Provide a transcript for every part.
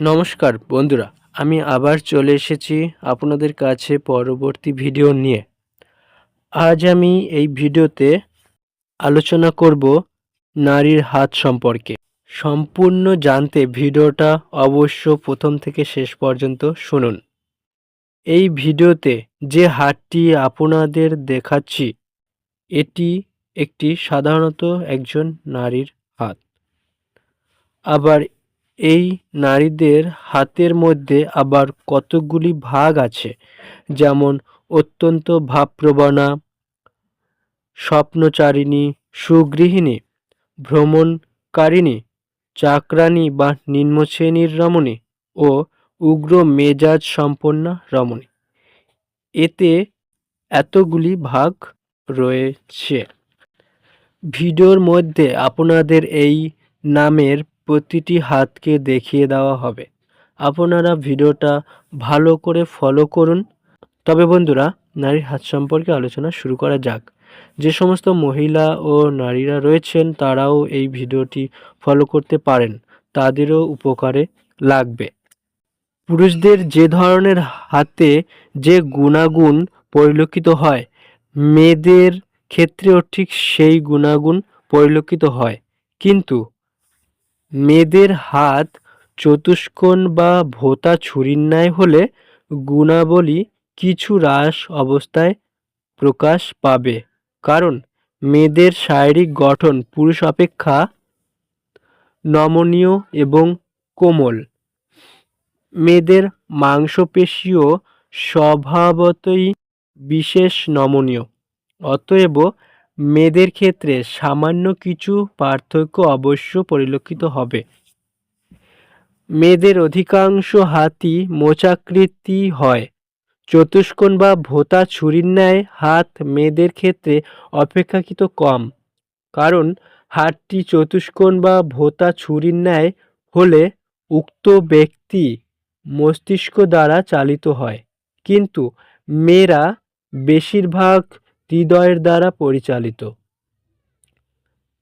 নমস্কার, বন্ধুরা। আমি আবার চলে এসেছি আপনাদের কাছে পরবর্তী ভিডিও নিয়ে। আজ আমি এই ভিডিওতে আলোচনা করব নারীর হাত সম্পর্কে। সম্পূর্ণ জানতে ভিডিওটা অবশ্য প্রথম থেকে শেষ পর্যন্ত শুনুন। এই ভিডিওতে যে হাতটি আপনাদের দেখাচ্ছি, এটি একটি সাধারণত একজন নারীর হাত। আবার এই নারীদের হাতের মধ্যে আবার কতকগুলি ভাগ আছে? যেমন অত্যন্ত ভাবপ্রবণা, স্বপ্নচারিণী, সুগৃহিণী, ভ্রমণকারিণী চাকরানী বা নিম্নশ্রেণীর রমণী ও উগ্র মেজাজ সম্পন্না রমণী। এতে এতগুলি ভাগ রয়েছে। ভিডিওর মধ্যে আপনাদের এই নামের প্রতিটি হাতকে দেখিয়ে দেওয়া হবে। আপনারা ভিডিওটা ভালো করে ফলো করুন। তবে বন্ধুরা, নারীর হাত সম্পর্কে আলোচনা শুরু করা যাক। যে সমস্ত মহিলা ও নারীরা রয়েছেন, তারাও এই ভিডিওটি ফলো করতে পারেন। তাদেরও উপকারে লাগবে। পুরুষদের যে ধরনের হাতে যে গুণাগুণ পরিলক্ষিত হয়, মেয়েদের ক্ষেত্রেও ঠিক সেই গুণাগুণ পরিলক্ষিত হয়। কিন্তু মেয়েদের হাত চতুষ্কোণ বা ভোঁতা ছুরির ন্যায় হলে গুণাবলী কিছু হ্রাস অবস্থায় প্রকাশ পাবে। কারণ মেয়েদের শারীরিক গঠন পুরুষ অপেক্ষা নমনীয় এবং কোমল। মেয়েদের মাংসপেশীও স্বভাবতই বিশেষ নমনীয়, অতএব মেয়েদের ক্ষেত্রে সামান্য কিছু পার্থক্য অবশ্য পরিলক্ষিত হবে। মেয়েদের অধিকাংশ হাতই মোচাকৃতি হয়। চতুষ্কোণ বা ভোতা ছুরির ন্যায় হাত মেয়েদের ক্ষেত্রে অপেক্ষাকৃত কম। কারণ হাতটি চতুষ্কোণ বা ভোতা ছুরির ন্যায় হলে উক্ত ব্যক্তি মস্তিষ্ক দ্বারা চালিত হয়। কিন্তু মেয়েরা বেশিরভাগ হৃদয়ের দ্বারা পরিচালিত।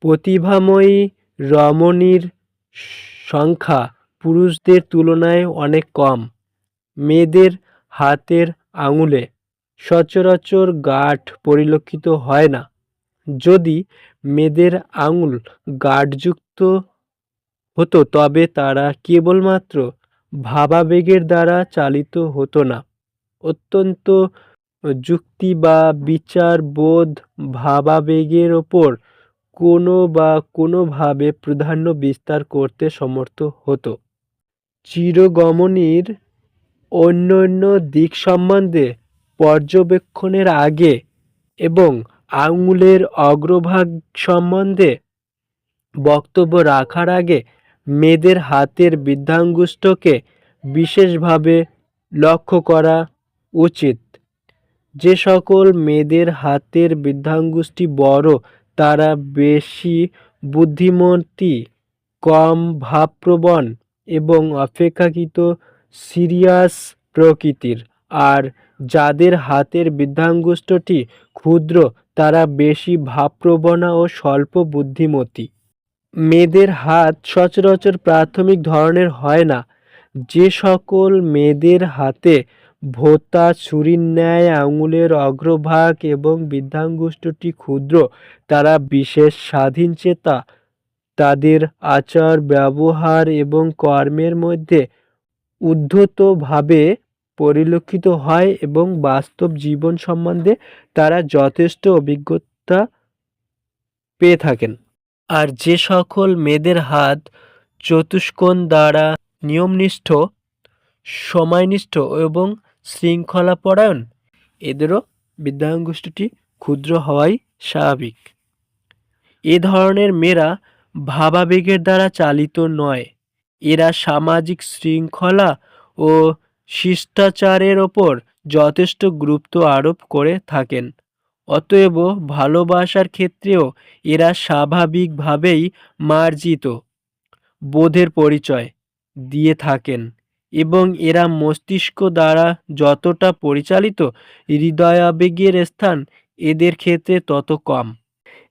প্রতিভাময়ী রমণীর সংখ্যা পুরুষদের তুলনায় অনেক কম। মেয়েদের হাতের আঙুলে সচরাচর গাঁঠ পরিলক্ষিত হয় না। যদি মেয়েদের আঙুল গাঁঠযুক্ত হতো, তবে তারা কেবলমাত্র ভাবাবেগের দ্বারা চালিত হতো না। অত্যন্ত যুক্তি বা বিচার, বোধ, ভাবাবেগের ওপর কোনো বা কোনোভাবে প্রাধান্য বিস্তার করতে সমর্থ হতো। চিরগমনীর অন্য অন্য দিক সম্বন্ধে পর্যবেক্ষণের আগে এবং আঙুলের অগ্রভাগ সম্বন্ধে বক্তব্য রাখার আগে মেয়েদের হাতের বৃদ্ধাঙ্গুষ্ঠকে বিশেষভাবে লক্ষ্য করা উচিত। যে সকল মেয়েদের হাতের বৃদ্ধাঙ্গুষ্ঠি বড়, তারা বেশি বুদ্ধিমতী, কম ভাবপ্রবণ এবং অপেক্ষাকৃত সিরিয়াস প্রকৃতির। আর যাদের হাতের বৃদ্ধাঙ্গুষ্ঠটি ক্ষুদ্র, তারা বেশি ভাবপ্রবণা ও স্বল্প বুদ্ধিমতী। মেয়েদের হাত সচরাচর প্রাথমিক ধরনের হয় না। যে সকল মেয়েদের হাতে ভোঁতা, ছুরির ন্যায়, আঙুলের অগ্রভাগ এবং বৃদ্ধাঙ্গুষ্ঠটি ক্ষুদ্র। তারা বিশেষ স্বাধীনচেতা তাদের আচার, ব্যবহার এবং কর্মের মধ্যে উদ্ধতভাবে পরিলক্ষিত হয় এবং বাস্তব জীবন সম্বন্ধে তারা যথেষ্ট অভিজ্ঞতা পেয়ে থাকেন। আর যে সকল মেয়েদের হাত চতুষ্কোণ দ্বারা নিয়মনিষ্ঠ, সময়নিষ্ঠ এবং শৃঙ্খলাপরায়ণ এদেরও বিদ্যাঙ্গুষ্ঠটি ক্ষুদ্র হওয়াই স্বাভাবিক। এ ধরনের মেয়েরা ভাবাবেগের দ্বারা চালিত নয়। এরা সামাজিক শৃঙ্খলা ও শিষ্টাচারের ওপর যথেষ্ট গুরুত্ব আরোপ করে থাকেন। অতএব ভালোবাসার ক্ষেত্রেও এরা স্বাভাবিকভাবেই মার্জিত। বোধের পরিচয় দিয়ে থাকেন। এবং এরা মস্তিষ্ক দ্বারা যতটা পরিচালিত হৃদয়াবেগের স্থান, এদের ক্ষেত্রে তত কম।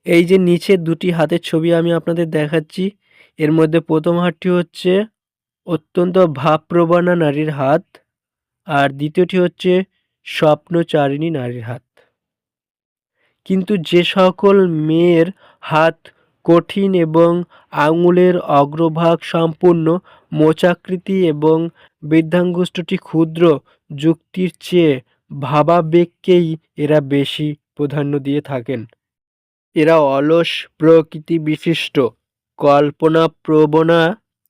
এই যে নিচের দুটি হাতের ছবি আমি আপনাদের দেখাচ্ছি, এর মধ্যে প্রথম হাতটি হচ্ছে অত্যন্ত ভাবপ্রবণা নারীর হাত আর দ্বিতীয়টি হচ্ছে স্বপ্নচারিণী নারীর হাত। কিন্তু যে সকল মেয়ের হাত কঠিন এবং আঙুলের অগ্রভাগ সম্পূর্ণ মোচাকৃতি এবং বৃদ্ধাঙ্গুষ্ঠটি ক্ষুদ্র, যুক্তির চেয়ে ভাবাবেগকেই এরা বেশি প্রাধান্য দিয়ে থাকেন। এরা অলস প্রকৃতি বিশিষ্ট কল্পনাপ্রবণা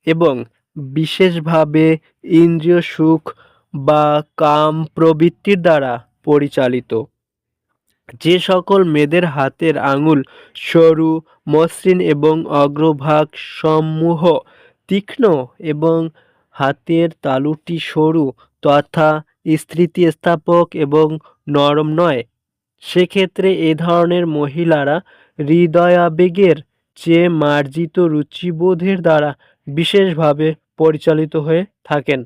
এবং বিশেষভাবে ইন্দ্রিয় সুখ বা কাম প্রবৃত্তির দ্বারা পরিচালিত। যে সকল মেয়েদের হাতের আঙুল সরু, মসৃণ এবং অগ্রভাগ সমূহ তীক্ষ্ণ এবং হাতের তালুটি সরু তথা স্থিতিস্থাপক এবং নরম নয়। সেক্ষেত্রে এ ধরনের মহিলারা হৃদয়াবেগের চেয়ে মার্জিত রুচিবোধের দ্বারা বিশেষভাবে পরিচালিত হয়ে থাকেন।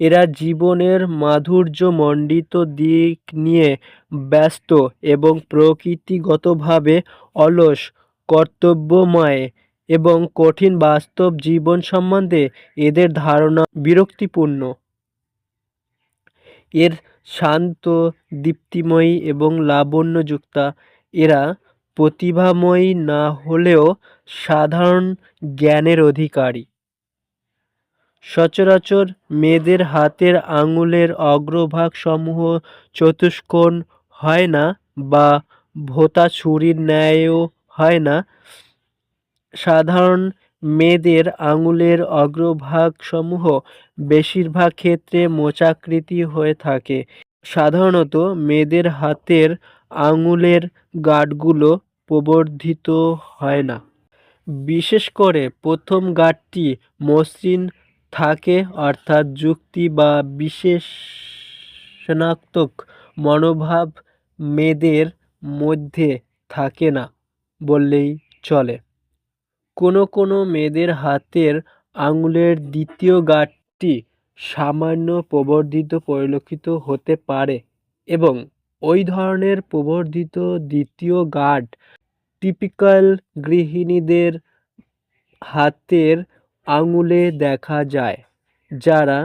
এরা জীবনের মাধুর্যমণ্ডিত দিক নিয়ে ব্যস্ত এবং প্রকৃতিগতভাবে অলস, কর্তব্যময় এবং কঠিন বাস্তব জীবন সম্বন্ধে এদের ধারণা বিরক্তিপূর্ণ। এর শান্ত, দীপ্তিময়ী এবং লাবণ্যযুক্তা, এরা প্রতিভাময়ী না হলেও সাধারণ জ্ঞানের অধিকারী। সচরাচর মেয়েদের হাতের আঙুলের অগ্রভাগ সমূহ চতুষ্কোণ হয় না বা ভোতা ছুরির ন্যায়ও হয় না। সাধারণ মেয়েদের আঙুলের অগ্রভাগ সমূহ বেশিরভাগ ক্ষেত্রে মোচাকৃতি হয়ে থাকে। সাধারণত মেয়েদের হাতের আঙুলের গাঁটগুলো প্রবর্ধিত হয় না। বিশেষ করে প্রথম গাঁটটি মসৃণ থাকে, অর্থাৎ যুক্তি বা বিশেষণাত্মক মনোভাব মেয়েদের মধ্যে থাকে না বললেই চলে। কোনো কোনো মেয়েদের হাতের আঙুলের দ্বিতীয় গাঁটটি সামান্য প্রবর্ধিত পরিলক্ষিত হতে পারে এবং ওই ধরনের প্রবর্ধিত দ্বিতীয় গাঁট টিপিক্যাল গৃহিণীদের হাতের আঙুলে দেখা যায়, যারা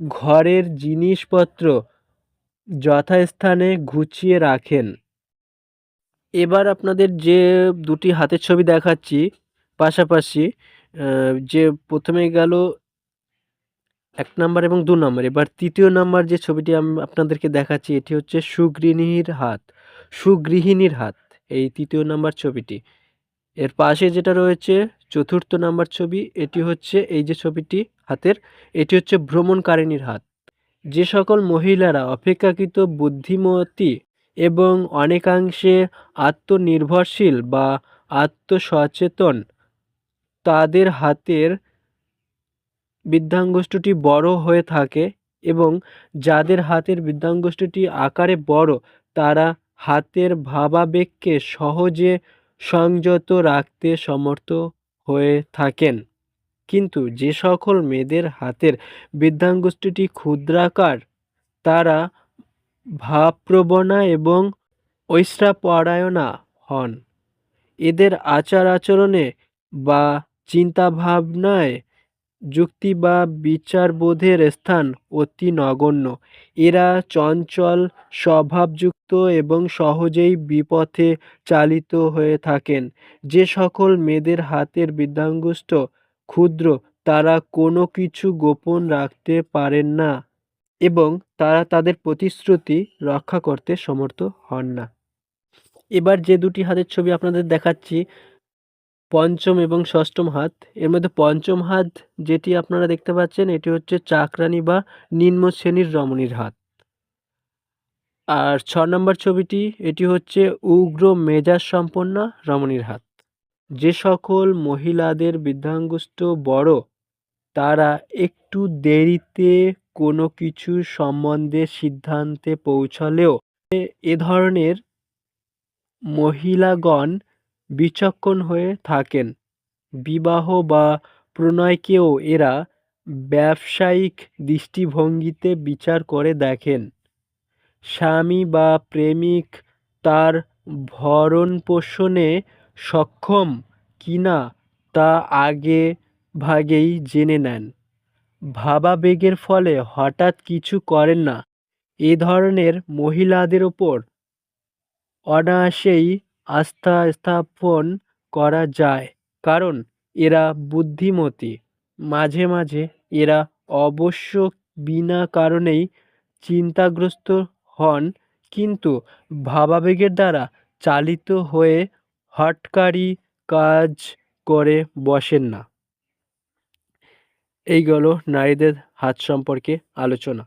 ঘরের জিনিসপত্র যথাস্থানে গুছিয়ে রাখেন। এবার আপনাদের যে দুটি হাতের ছবি দেখাচ্ছি পাশাপাশি যে প্রথমে গেল এক নাম্বার এবং দু নম্বর। এবার তৃতীয় নাম্বার যে ছবিটি আমি, আপনাদেরকে দেখাচ্ছি, এটি হচ্ছে সুগৃহিণীর হাত সুগৃহিণীর হাত, এই তৃতীয় নাম্বার ছবিটি। এর পাশে যেটা রয়েছে, চতুর্থ নাম্বার ছবি, এটি হচ্ছে এই যে ছবিটি হাতের, এটি হচ্ছে ভ্রমণকারিণীর হাত। যে সকল মহিলারা অপেক্ষাকৃত বুদ্ধিমতী এবং অনেকাংশে আত্মনির্ভরশীল বা আত্মসচেতন তাদের হাতের বৃদ্ধাঙ্গুষ্ঠটি বড় হয়ে থাকে এবং যাদের হাতের বৃদ্ধাঙ্গুষ্ঠটি আকারে বড়, তারা হাতের ভাবাবেগকে সহজে সংযত রাখতে সমর্থ হয়ে থাকেন। কিন্তু যে সকল মেয়েদের হাতের বৃদ্ধাঙ্গুষ্ঠটি ক্ষুদ্রাকার, তারা ভাবপ্রবণা এবং ঐশ্রাপরায়ণা হন। এদের আচার আচরণে বা চিন্তাভাবনায় যুক্তি বা বিচারবোধের স্থান অতি নগণ্য। এরা চঞ্চল, স্বভাবযুক্ত এবং সহজেই বিপথে চালিত হয়ে থাকেন। যে সকল মেয়েদের হাতের বৃদ্ধাঙ্গুষ্ঠ ক্ষুদ্র, তারা কোনো কিছু গোপন রাখতে পারেন না এবং তারা তাদের প্রতিশ্রুতি রক্ষা করতে সমর্থ হন না। এবার যে দুটি হাতের ছবি আপনাদের দেখাচ্ছি পঞ্চম এবং ষষ্ঠম হাত। এর মধ্যে পঞ্চম হাত যেটি আপনারা দেখতে পাচ্ছেন, এটি হচ্ছে চাকরানি বা নিম্ন শ্রেণির রমণীর হাত। আর ছ নম্বর ছবিটি, এটি হচ্ছে উগ্র মেজাজ সম্পন্ন রমণীর হাত। যে সকল মহিলাদের বৃদ্ধাঙ্গুষ্ঠ বড়, তারা একটু দেরিতে কোনো কিছু সম্বন্ধে সিদ্ধান্তে পৌঁছালেও এ ধরনের মহিলাগণ বিচক্ষণ হয়ে থাকেন। বিবাহ বা প্রণয়কেও এরা ব্যবসায়িক দৃষ্টিভঙ্গিতে বিচার করে দেখেন। স্বামী বা প্রেমিক তার ভরণ পোষণে সক্ষম কিনা তা আগে ভাগেই জেনে নেন। ভাবাবেগের ফলে হঠাৎ কিছু করেন না। এ ধরনের মহিলাদের ওপর অনায়াসেই আস্থা স্থাপন করা যায়। কারণ, এরা বুদ্ধিমতী। মাঝে মাঝে এরা অবশ্য বিনা কারণেই চিন্তাগ্রস্ত হন, কিন্তু ভাবাবেগের দ্বারা চালিত হয়ে হটকারি কাজ করে বসেন না। এই গেল নারীদের হাত সম্পর্কে আলোচনা।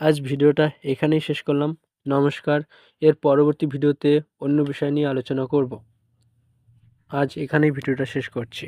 আজ ভিডিওটা এখানেই শেষ করলাম। নমস্কার। এর পরবর্তী ভিডিওতে অন্য বিষয় নিয়ে আলোচনা করব। আজ এখানেই ভিডিওটা শেষ করছি।